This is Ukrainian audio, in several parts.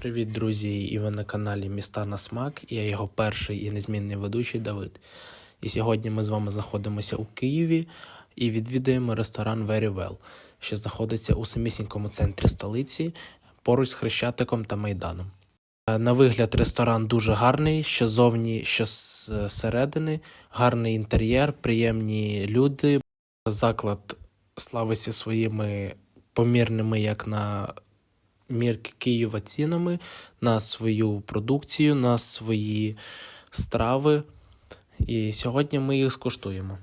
Привіт, друзі! І ви на каналі Міста на Смак. Я його перший і незмінний ведучий Давид. І сьогодні ми з вами знаходимося у Києві і відвідуємо ресторан Very Well, що знаходиться у самісінькому центрі столиці, поруч з Хрещатиком та Майданом. Е, На вигляд ресторан дуже гарний, що зовні, що зсередини, гарний інтер'єр, приємні люди. Заклад славиться своїми помірними, як на мірки Києва цінами на свою продукцію, на свої страви. І сьогодні ми їх скуштуємо.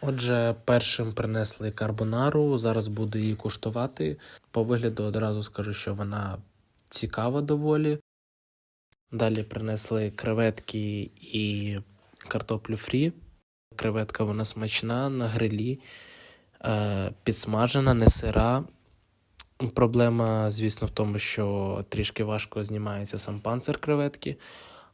Отже, першим принесли карбонару. Зараз буду її куштувати. По вигляду одразу скажу, що вона цікава доволі. Далі принесли креветки і картоплю фрі. Креветка вона смачна на грилі, е, підсмажена, не сира. Проблема, звісно, в тому, що трішки важко знімається сам панцир креветки,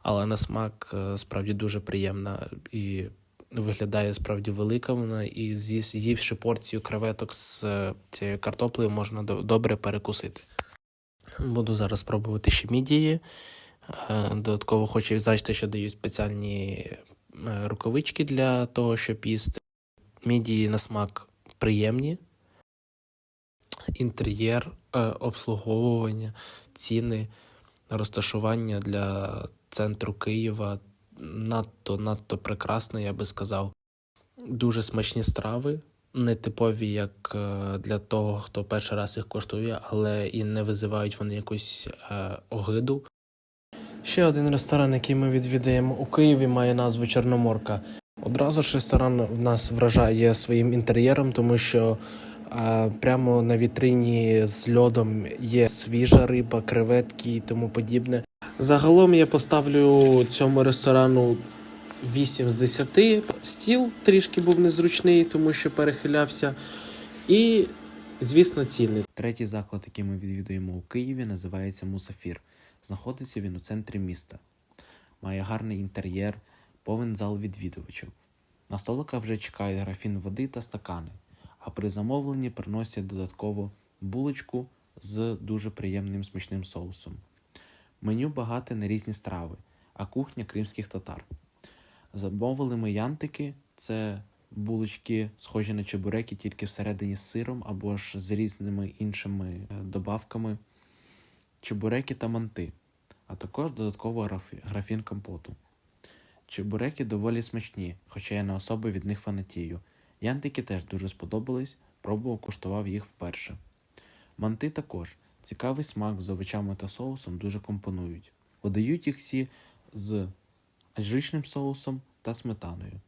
але на смак е, справді дуже приємна і виглядає справді велика вона. І з'ївши порцію креветок з е, цією картоплею, можна добре перекусити. Буду зараз пробувати ще мідії. Е, Додатково хочу відзначити, що дають спеціальні рукавички для того, щоб їсти. Мідії на смак приємні інтер'єр, е, обслуговування, ціни, розташування для центру Києва надто надто прекрасно, я би сказав. Дуже смачні страви, не типові як е, для того, хто перший раз їх коштує, але і не визивають вони якусь е, огиду. Ще один ресторан, який ми відвідаємо у Києві, має назву Чорноморка. Одразу ж ресторан в нас вражає своїм інтер'єром, тому що прямо на вітрині з льодом є свіжа риба, креветки і тому подібне. Загалом я поставлю цьому ресторану 8 з 10. Стіл трішки був незручний, тому що перехилявся. І, звісно, цінний. Третій заклад, який ми відвідуємо у Києві, називається Мусафір. Знаходиться він у центрі міста. Має гарний інтер'єр, повен зал відвідувачів. На столиках вже чекає графін води та стакани, а при замовленні приносять додатково булочку з дуже приємним смачним соусом. Меню багате на різні страви, а кухня кримських татар. Замовили ми янтики це булочки, схожі на чебуреки, тільки всередині з сиром або ж з різними іншими е, добавками, чебуреки та манти, а також додатково графін компоту. Чебуреки доволі смачні, хоча я не особо від них фанатію. Янтики теж дуже сподобались, пробував, куштував їх вперше. Манти також цікавий смак з овочами та соусом дуже компонують. Подають їх всі з аджичним соусом та сметаною.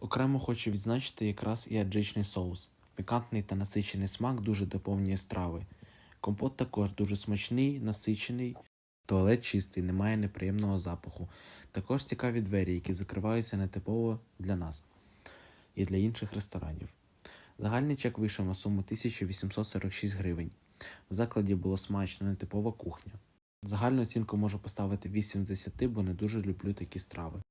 Окремо хочу відзначити якраз і аджичний соус. Пікантний та насичений смак дуже доповнює страви. Компот також дуже смачний, насичений. Туалет чистий, немає неприємного запаху. Також цікаві двері, які закриваються нетипово для нас і для інших ресторанів. Загальний чек вийшов на суму 1846 гривень. В закладі було смачно нетипова кухня. Загальну оцінку можу поставити 8 з 10, бо не дуже люблю такі страви.